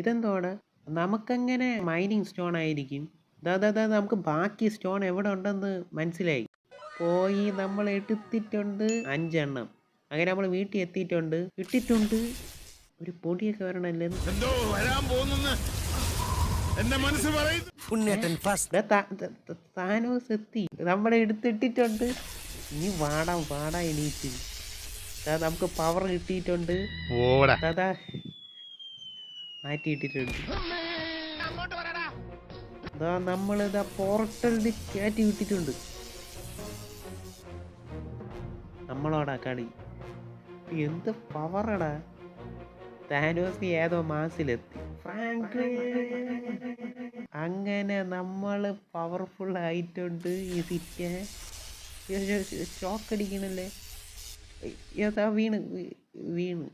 ഇതെന്തോടെ? നമുക്കങ്ങനെ mining stone ആയിരിക്കും? ദാ ദാ നമുക്ക് ബാക്കി സ്റ്റോൺ എവിടെ ഉണ്ടെന്ന് മനസ്സിലായി. പോയി നമ്മൾ എടുത്തിട്ടുണ്ട് അഞ്ചെണ്ണം. അങ്ങനെ നമ്മൾ വീട്ടിൽ എത്തിയിട്ടുണ്ട്. ഇട്ടിട്ടുണ്ട്. ഒരു പൊടിയൊക്കെ വരണല്ലേ? എന്തോ വരാൻ പോകുന്നെന്ന് എന്റെ മനസ്സ് പറയുന്നു. താനോസ് എത്തി നമ്മളെ എടുത്തിട്ടിട്ടുണ്ട് നീ വാടാ വാടാ എണീറ്റ്. നമുക്ക് പവർ കിട്ടിയിട്ടുണ്ട്. ദാ മാറ്റിയിട്ടിട്ടുണ്ട്. ദാ നമ്മളിതാ പോർട്ടലിൽ കയറ്റി വിട്ടിട്ടുണ്ട്. നമ്മളോടാ കളി. എന്ത് പവറടാ താനോസ് ഏതോ മാസിലെത്തി. അങ്ങനെ നമ്മൾ പവർഫുൾ ആയിട്ടുണ്ട് ഈ സിറ്റിയെ ഷോക്ക് അടിക്കണല്ലേ വീണ് വീണ്.